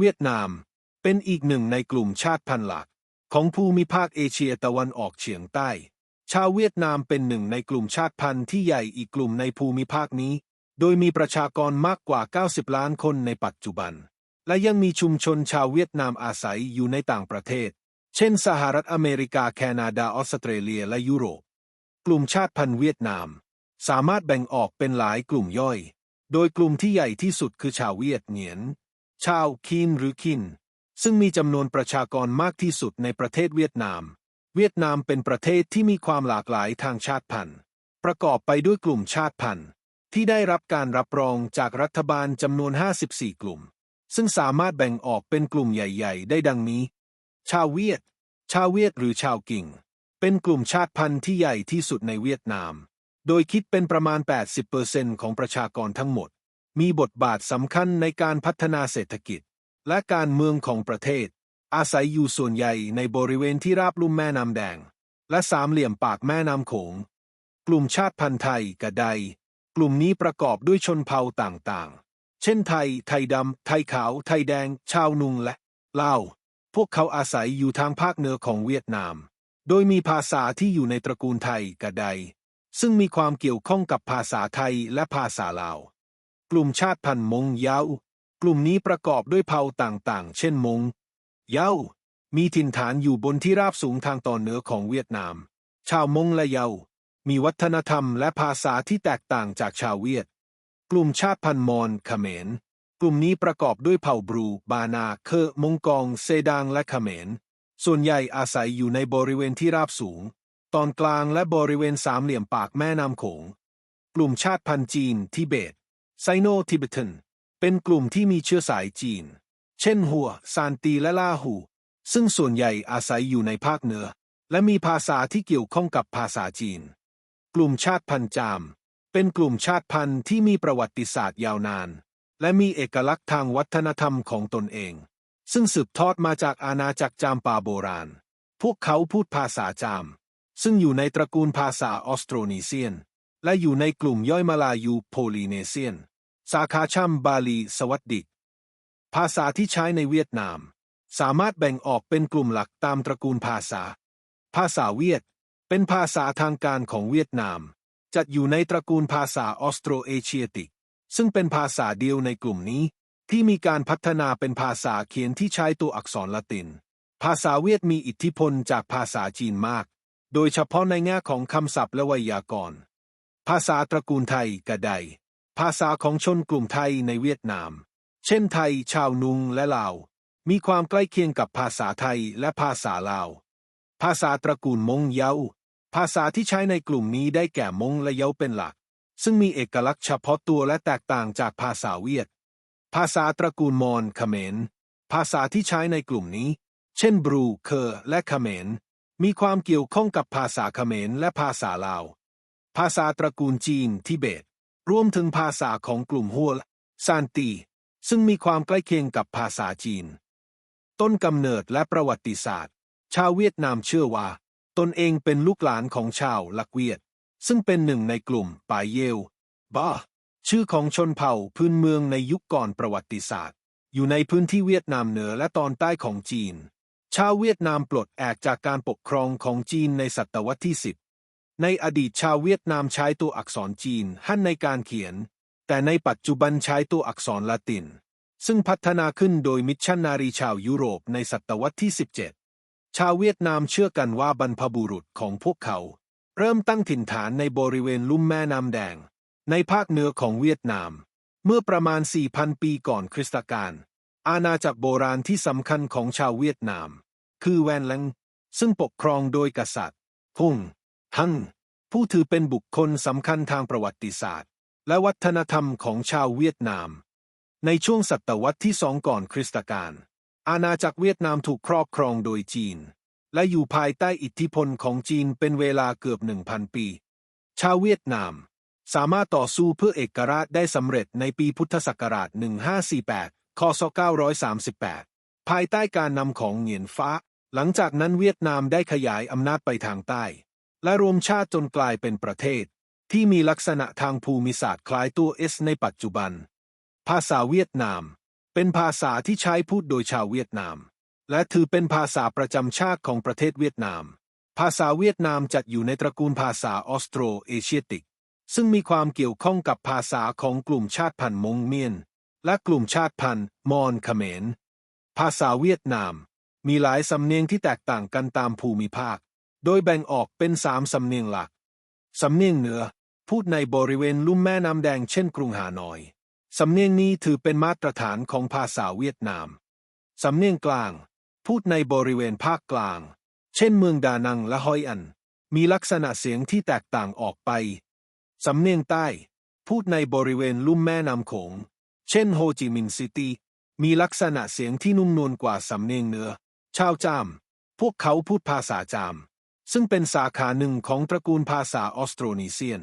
เวียดนาม เป็นอีกหนึ่งในกลุ่มชาติพันธุ์หลัก ของภูมิภาคเอเชียตะวันออกเฉียงใต้ ชาวเวียดนามเป็นหนึ่งในกลุ่มชาติพันธุ์ที่ใหญ่อีกกลุ่มในภูมิภาคนี้ โดยมีประชากรมากกว่า 90 ล้านคนในปัจจุบัน และยังมีชุมชนชาวเวียดนามอาศัยอยู่ในต่างประเทศ เช่น สหรัฐอเมริกาแคนาดาออสเตรเลียและยุโรป กลุ่มชาติพันธุ์เวียดนาม สามารถแบ่งออกเป็นหลายกลุ่มย่อย โดยกลุ่มที่ใหญ่ที่สุดคือชาวเวียดเหงียน ชาวคีนหรือคิน ซึ่งมีจำนวนประชากรมากที่สุดในประเทศเวียดนาม เวียดนามเป็นประเทศที่มีความหลากหลายทางชาติพันธุ์ ประกอบไปด้วยกลุ่มชาติพันธุ์ ที่ได้รับการรับรองจากรัฐบาลจำนวน 54 กลุ่ม ซึ่งสามารถแบ่งออกเป็นกลุ่มใหญ่ ๆ ได้ดังนี้ ชาวเวียด ชาวเวียดหรือชาวกิ่ง เป็นกลุ่มชาติพันธุ์ที่ใหญ่ที่สุดในเวียดนาม โดยคิดเป็นประมาณ 80%ของประชากรทั้งหมด มีบทบาทสำคัญในการพัฒนาเศรษฐกิจ และการเมืองของประเทศ อาศัยอยู่ส่วนใหญ่ในบริเวณที่ราบลุ่มแม่น้ำแดง และสามเหลี่ยมปากแม่น้ำโขง กลุ่มชาติพันธุ์ไทยกระได กลุ่มนี้ประกอบด้วยชนเผ่าต่างๆ เช่นไทย ไทยดำ ไทยขาว ไทยแดง ชาวนุงและลาว พวกเขาอาศัยอยู่ทางภาคเหนือของเวียดนาม โดยมีภาษาที่อยู่ในตระกูลไทยกระได ซึ่งมีความเกี่ยวข้องกับภาษาไทยและภาษาลาว กลุ่มชาติพันธุ์มงเยาวกลุ่มนี้ประกอบด้วยเผ่าต่างๆ เช่นมงเยาวมีถิ่นฐานอยู่บนที่ราบสูงทางตอนเหนือของเวียดนาม ชาวมงและเยาวมีวัฒนธรรมและภาษาที่แตกต่างจากชาวเวียด กลุ่มชาติพันธุ์มอญเขมร กลุ่มนี้ประกอบด้วยเผ่าบรู บานา เคอมงกอง เซดางและเขมร ส่วนใหญ่อาศัยอยู่ในบริเวณที่ราบสูง ตอนกลางและบริเวณสามเหลี่ยมปากแม่น้ำโขง กลุ่มชาติพันธุ์จีนทิเบต ไซโนทิเบตันเป็นกลุ่มที่มีเชื้อสายจีน เช่นหัว ซานตีและลาหู ซึ่งส่วนใหญ่อาศัยอยู่ในภาคเหนือ และมีภาษาที่เกี่ยวข้องกับภาษาจีน กลุ่มชาติพันธุ์จาม เป็นกลุ่มชาติพันธุ์ที่มีประวัติศาสตร์ยาวนาน และมีเอกลักษณ์ทางวัฒนธรรมของตนเอง ซึ่งสืบทอดมาจากอาณาจักรจามปาโบราณ พวกเขาพูดภาษาจาม ซึ่งอยู่ในตระกูลภาษาออสโตรนีเซียน และอยู่ในกลุ่มย่อยมาลายูโพลีเนเซียน สาขาชัมบาลี สวัสดิก ภาษาที่ใช้ในเวียดนาม สามารถแบ่งออกเป็นกลุ่มหลักตามตระกูลภาษา ภาษาเวียด เป็นภาษาทางการของเวียดนาม จัดอยู่ในตระกูลภาษาออสโตรเอเชียติก ซึ่งเป็นภาษาเดียวในกลุ่มนี้ ที่มีการพัฒนาเป็นภาษาเขียนที่ใช้ตัวอักษรละติน ภาษาเวียดมีอิทธิพลจากภาษาจีนมาก โดยเฉพาะในแง่ของคำศัพท์และไวยากรณ์ ภาษาตระกูลไทยกระไดภาษาของชนกลุ่มไทยในเวียดนาม เช่นไทย ชาวนุงและลาว มีความใกล้เคียงกับภาษาไทยและภาษาลาว ภาษาตระกูลมงเยาภาษาที่ใช้ในกลุ่มนี้ได้แก่มงและเยาเป็นหลัก ซึ่งมีเอกลักษณ์เฉพาะตัวและแตกต่างจากภาษาเวียด ภาษาตระกูลมอญเขมร ภาษาที่ใช้ในกลุ่มนี้ เช่นบรู เคอและเขมร มีความเกี่ยวข้องกับภาษาเขมรและภาษาลาว ภาษาตระกูลจีนทิเบต รวมถึงภาษาของกลุ่มฮัวซานตี ซึ่งมีความใกล้เคียงกับภาษาจีน ต้นกำเนิดและประวัติศาสตร์ ชาวเวียดนามเชื่อว่า ตนเองเป็นลูกหลานของชาวลักเวียด ซึ่งเป็นหนึ่งในกลุ่มปายเยวบ้าชื่อของชนเผ่าพื้นเมืองในยุคก่อนประวัติศาสตร์ อยู่ในพื้นที่เวียดนามเหนือและตอนใต้ของจีน ชาวเวียดนามปลดแอกจากการปกครองของจีนในศตวรรษที่10 ในอดีตชาวเวียดนามใช้ตัวอักษรจีนหั่นในการเขียน แต่ในปัจจุบันใช้ตัวอักษรละติน ซึ่งพัฒนาขึ้นโดยมิชชันนารีชาวยุโรปในศตวรรษที่ 17 ชาวเวียดนามเชื่อกันว่าบรรพบุรุษของพวกเขา เริ่มตั้งถิ่นฐานในบริเวณลุ่มแม่น้ำแดง ในภาคเหนือของเวียดนาม เมื่อประมาณ 4,000 ปีก่อนคริสตกาลอาณาจักรโบราณที่สำคัญของชาวเวียดนาม คือแวนแลงซึ่งปกครองโดยกษัตริย์พุ่ง ฮังผู้ถือเป็นบุคคลสำคัญทางประวัติศาสตร์ และวัฒนธรรมของชาวเวียดนาม ในช่วงศตวรรษที่สองก่อนคริสตกาลอาณาจักรเวียดนามถูกครอบครองโดยจีน และอยู่ภายใต้อิทธิพลของจีนเป็นเวลาเกือบหนึ่งพันปี ชาวเวียดนาม สามารถต่อสู้เพื่อเอกราชได้สำเร็จในปีพุทธศักราช 1548 คศ 938 ภายใต้การนำของเหงียนฟ้า หลังจากนั้นเวียดนามได้ขยายอำนาจไปทางใต้ และรวมชาติจนกลายเป็นประเทศ ที่มีลักษณะทางภูมิศาสตร์คล้ายตัวเอสในปัจจุบัน ภาษาเวียดนาม เป็นภาษาที่ใช้พูดโดยชาวเวียดนาม และถือเป็นภาษาประจำชาติของประเทศเวียดนาม ภาษาเวียดนามจัดอยู่ในตระกูลภาษาออสโตรเอเชียติก ซึ่งมีความเกี่ยวข้องกับภาษาของกลุ่มชาติพันธุ์มงเมียน และกลุ่มชาติพันธุ์มอญเขมร ภาษาเวียดนาม มีหลายสำเนียงที่แตกต่างกันตามภูมิภาค โดยแบ่งออกเป็นสามสำเนียงหลัก สำเนียงเหนือ พูดในบริเวณลุ่มแม่น้ำแดงเช่นกรุงฮานอย สำเนียงนี้ถือเป็นมาตรฐานของภาษาเวียดนาม สำเนียงกลาง พูดในบริเวณภาคกลาง เช่นเมืองดานังและฮอยอัน มีลักษณะเสียงที่แตกต่างออกไป สำเนียงใต้ พูดในบริเวณลุ่มแม่น้ำโขง เช่นโฮจิมินห์ซิตี้มีลักษณะเสียงที่นุ่มนวลกว่าสำเนียงเหนือ ชาวจาม พวกเขาพูดภาษาจาม ซึ่งเป็นสาขาหนึ่งของตระกูลภาษาออสโตรนีเซียน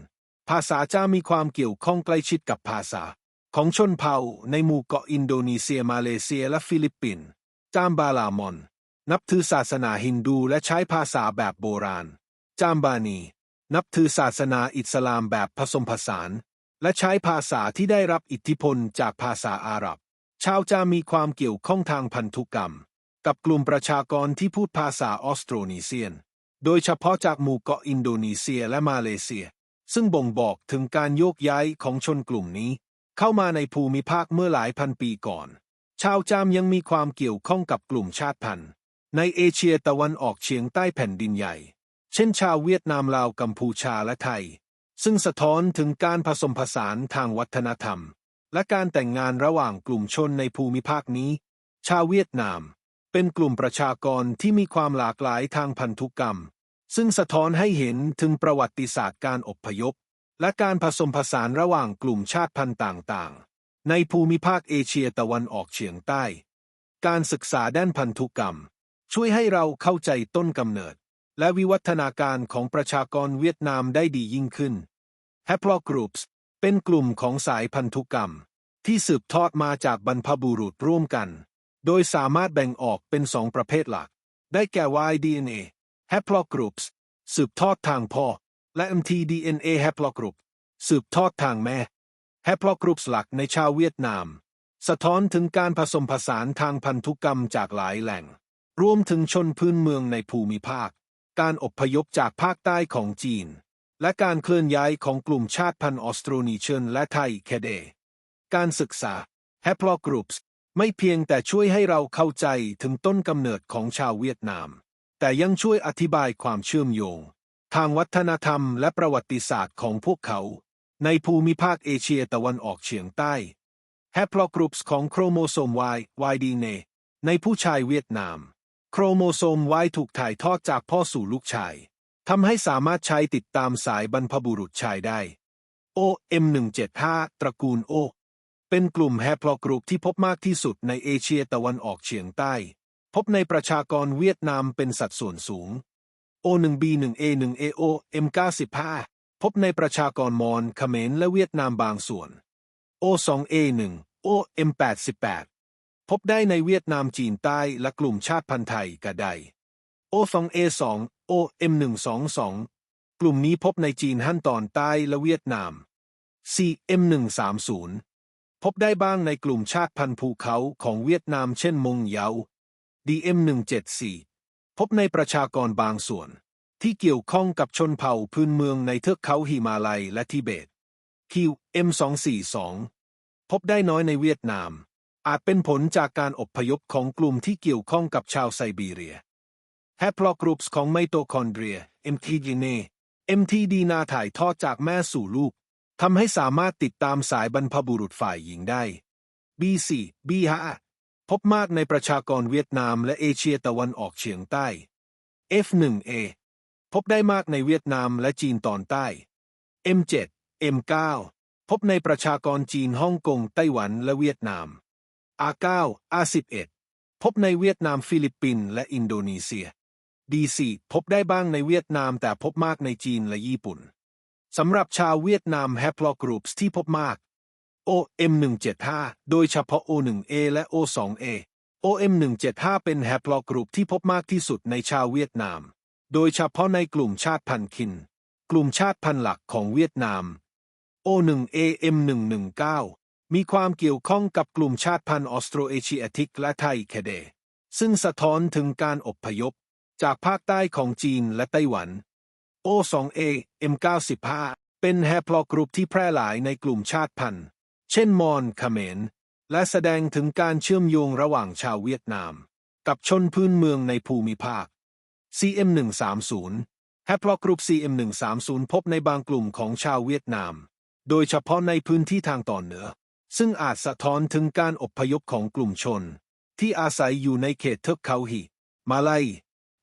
ภาษาจามีความเกี่ยวข้องใกล้ชิดกับภาษา ของชนเผ่าในหมู่เกาะอินโดนีเซียมาเลเซียและฟิลิปปินส์จามบาลามอน นับถือศาสนาฮินดูและใช้ภาษาแบบโบราณ จามบานี นับถือศาสนาอิสลามแบบผสมผสาน และใช้ภาษาที่ได้รับอิทธิพลจากภาษาอาหรับ ชาวจามมีความเกี่ยวข้องทางพันธุกรรม กับกลุ่มประชากรที่พูดภาษาออสโตรนีเซียน โดยเฉพาะจากหมู่เกาะอินโดนีเซียและมาเลเซีย ซึ่งบ่งบอกถึงการโยกย้ายของชนกลุ่มนี้ เข้ามาในภูมิภาคเมื่อหลายพันปีก่อน ชาวจามยังมีความเกี่ยวข้องกับกลุ่มชาติพันธุ์ ในเอเชียตะวันออกเฉียงใต้แผ่นดินใหญ่ เช่นชาวเวียดนามลาวกัมพูชาและไทย ซึ่งสะท้อนถึงการผสมผสานทางวัฒนธรรม และการแต่งงานระหว่างกลุ่มชนในภูมิภาคนี้ ชาวเวียดนาม เป็นกลุ่มประชากรที่มีความหลากหลายทางพันธุกรรม ซึ่งสะท้อนให้เห็นถึงประวัติศาสตร์การอพยพ และการผสมผสานระหว่างกลุ่มชาติพันธุ์ต่างๆ ในภูมิภาคเอเชียตะวันออกเฉียงใต้ การศึกษาด้านพันธุกรรม ช่วยให้เราเข้าใจต้นกำเนิด และวิวัฒนาการของประชากรเวียดนามได้ดียิ่งขึ้น Haplogroups เป็นกลุ่มของสายพันธุกรรม ที่สืบทอดมาจากบรรพบุรุษร่วมกัน โดยสามารถแบ่งออกเป็นสองประเภทหลัก ได้แก่ Y-DNA Haplogroups สืบทอดทางพ่อ และ mtDNA Haplogroup สืบทอดทางแม่ Haplogroups หลักในชาวเวียดนาม สะท้อนถึงการผสมผสานทางพันธุกรรมจากหลายแหล่ง รวมถึงชนพื้นเมืองในภูมิภาค การอพยพจากภาคใต้ของจีน และการเคลื่อนย้ายของกลุ่มชาติพันธุ์ออสโตรนีเชนและไทยแคเด การศึกษา Haplogroups ไม่เพียงแต่ช่วยให้เราเข้าใจถึงต้นกำเนิดของชาวเวียดนาม แต่ยังช่วยอธิบายความเชื่อมโยง ทางวัฒนธรรมและประวัติศาสตร์ของพวกเขา ในภูมิภาคเอเชียตะวันออกเฉียงใต้ Haplogroups ของโครโมโซม Y YDNA ในผู้ชายเวียดนาม โครโมโซม Y ถูกถ่ายทอดจากพ่อสู่ลูกชายทำให้สามารถใช้ติดตามสายบรรพบุรุษชายได้ OM175 ตระกูล O เป็นกลุ่มแฮปลอกรุปที่พบมากที่สุดในเอเชียตะวันออกเฉียงใต้ พบในประชากรเวียดนามเป็นสัดส่วนสูง O1B1A1AO M95 พบในประชากรมอญเขมรและเวียดนามบางส่วน O2A1 OM88 พบได้ในเวียดนามจีนใต้และกลุ่มชาติพันธุ์ไทยกระได O2A2 OM122 กลุ่มนี้พบในจีนฮั่นตอนใต้และเวียดนาม CM130 พบได้บ้างในกลุ่มชาติพันธุ์ภูเขาของเวียดนามเช่นมงเยา DM174 พบในประชากรบางส่วน ที่เกี่ยวข้องกับชนเผ่าพื้นเมืองในเทือกเขาหิมาลัยและทิเบต QM242 พบได้น้อยในเวียดนาม อาจเป็นผลจากการอบพยพของกลุ่มที่เกี่ยวข้องกับชาวไซบีเรีย Haplogroups ของไมโตคอนเดรีย MTDNA MTD นาถ่ายทอดจากแม่สู่ลูกทำให้สามารถติดตามสายบรรพบุรุษฝ่ายหญิงได้ B4 B5 บมากในประชากรเวียดนามและเอเชียตะวันออกเฉียงใต้ F1A พบได้มากในเวียดนามและจีนตอนใต้ M7 M9 พบในประชากรจีนฮ่องกงไต้หวันและเวียดนาม R9 R11 พบในเวียดนามฟิลิปปินส์และอินโดนีเซีย D4 พบได้บ้างในเวียดนามแต่พบมากในจีนและญี่ปุ่น สำหรับชาวเวียดนาม Haplogroups ที่พบมาก OM175 โดยเฉพาะ O1A และ O2A OM175 เป็น Haplogroup ที่พบมากที่สุดในชาวเวียดนาม โดยเฉพาะในกลุ่มชาติพันธุ์คิน กลุ่มชาติพันธุ์หลักของเวียดนาม O1AM119 มีความเกี่ยวข้องกับกลุ่มชาติพันธุ์ออสโตรเอเชียติกและไทยแคเด ซึ่งสะท้อนถึงการอพยพ จากภาคใต้ของจีนและไต้หวัน O2A M95 เป็นแฮปลอกรุ๊ปที่แพร่หลายในกลุ่มชาติพันธุ์ เช่นมอญเขมร และแสดงถึงการเชื่อมโยงระหว่างชาวเวียดนาม กับชนพื้นเมืองในภูมิภาค CM130 แฮปลอกรุป CM130 พบในบางกลุ่มของชาวเวียดนาม โดยเฉพาะในพื้นที่ทางตอนเหนือ ซึ่งอาจสะท้อนถึงการอพยพของกลุ่มชน ที่อาศัยอยู่ในเขตเทือกเขาหิ มาลาย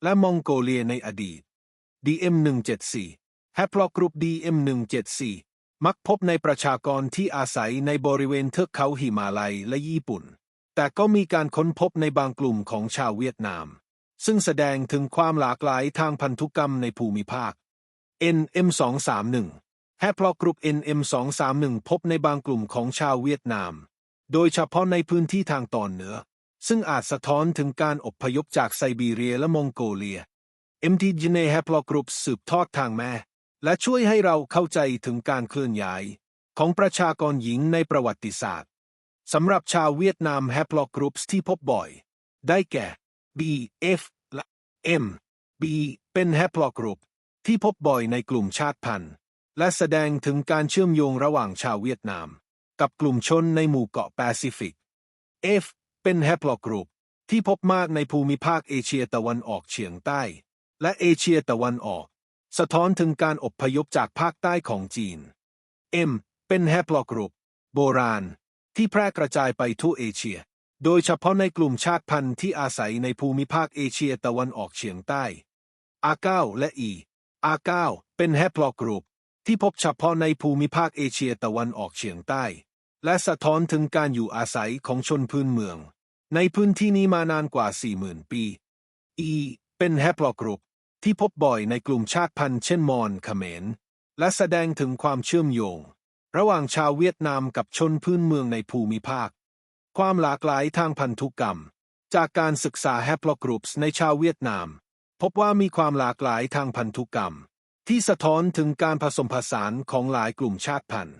และมองโกเลียในอดีต DM174 แฮปลอกรุป DM174 มักพบในประชากรที่อาศัยในบริเวณเทือกเขาหิมาลัยและญี่ปุ่น แต่ก็มีการค้นพบในบางกลุ่มของชาวเวียดนาม ซึ่งแสดงถึงความหลากหลายทางพันธุกรรมในภูมิภาค NM231 แฮปลอกรุป NM231 พบในบางกลุ่มของชาวเวียดนาม โดยเฉพาะในพื้นที่ทางตอนเหนือ ซึ่งอาจสะท้อนถึงการอพยพจากไซบีเรียและมองโกเลีย MTG ในแฮปลอกรุปสืบทอดทางแม่ และช่วยให้เราเข้าใจถึงการเคลื่อนย้าย ของประชากรหญิงในประวัติศาสตร์ สำหรับชาวเวียดนามแฮปลอกรุ๊ปที่พบบ่อย ได้แก่ B F และ M B เป็นแฮปลอกรุ๊ปที่พบบ่อยในกลุ่มชาติพันธุ์ และแสดงถึงการเชื่อมโยงระหว่างชาวเวียดนาม กับกลุ่มชนในหมู่เกาะแปซิฟิก F เป็นแฮปลอกรุ๊ปที่พบมากในภูมิภาคเอเชียตะวันออกเฉียงใต้ และเอเชียตะวันออก สะท้อนถึงการอบพยพจากภาคใต้ของจีน M เป็นแฮปลอกรุป โบราณ ที่แพร่กระจายไปทั่วเอเชีย โดยเฉพาะในกลุ่มชาติพันธุ์ที่อาศัยในภูมิภาคเอเชียตะวันออกเฉียงใต้ R9 และ E R9 เป็นแฮปลอกรุป ที่พบเฉพาะในภูมิภาคเอเชียตะวันออกเฉียงใต้ และสะท้อนถึงการอยู่อาศัยของชนพื้นเมือง ในพื้นที่นี้มานานกว่า 40,000 ปี E เป็นแฮปลอกรุป ที่พบบ่อยในกลุ่มชาติพันธุ์เช่นมอญเขมร และแสดงถึงความเชื่อมโยง ระหว่างชาวเวียดนามกับชนพื้นเมืองในภูมิภาค ความหลากหลายทางพันธุกรรม จากการศึกษาแฮปโลกรุ๊ปในชาวเวียดนาม พบว่ามีความหลากหลายทางพันธุกรรม ที่สะท้อนถึงการผสมผสานของหลายกลุ่มชาติพันธุ์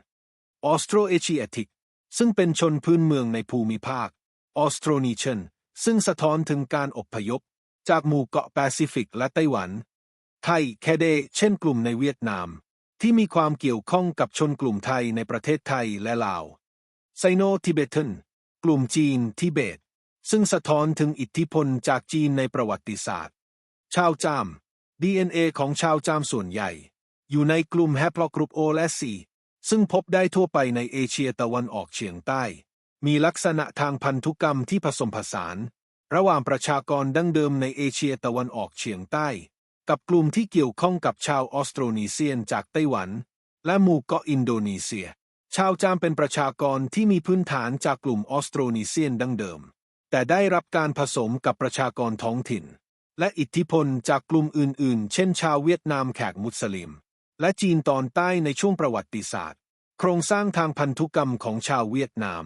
ออสโตรเอเชียติก ซึ่งเป็นชนพื้นเมืองในภูมิภาคออสโตรนีเชนซึ่งสะท้อนถึงการอพยพ จากหมู่เกาะแปซิฟิกและไต้หวัน ไทยแคเด เช่นกลุ่มในเวียดนาม ที่มีความเกี่ยวข้องกับชนกลุ่มไทยในประเทศไทยและลาวไซโนทิเบตันกลุ่มจีนทิเบต ซึ่งสะท้อนถึงอิทธิพลจากจีนในประวัติศาสตร์ ชาวจาม DNA ของชาวจามส่วนใหญ่ อยู่ในกลุ่มแฮปลอกรุปโอและซีซึ่งพบได้ทั่วไปในเอเชียตะวันออกเฉียงใต้ มีลักษณะทางพันธุกรรมที่ผสมผสาน ระหว่างประชากรดั้งเดิมในเอเชียตะวันออกเฉียงใต้ กับกลุ่มที่เกี่ยวข้องกับชาวออสโตรนีเซียนจากไต้หวัน และหมู่เกาะอินโดนีเซีย ชาวจามเป็นประชากรที่มีพื้นฐานจากกลุ่มออสโตรนีเซียนดั้งเดิม แต่ได้รับการผสมกับประชากรท้องถิ่น และอิทธิพลจากกลุ่มอื่นๆ เช่น ชาวเวียดนามแขกมุสลิม และจีนตอนใต้ในช่วงประวัติศาสตร์ โครงสร้างทางพันธุกรรมของชาวเวียดนาม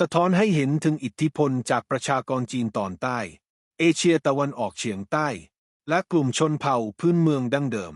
สะท้อนให้เห็นถึงอิทธิพลจากประชากรจีนตอนใต้ เอเชียตะวันออกเฉียงใต้ และกลุ่มชนเผ่าพื้นเมืองดั้งเดิม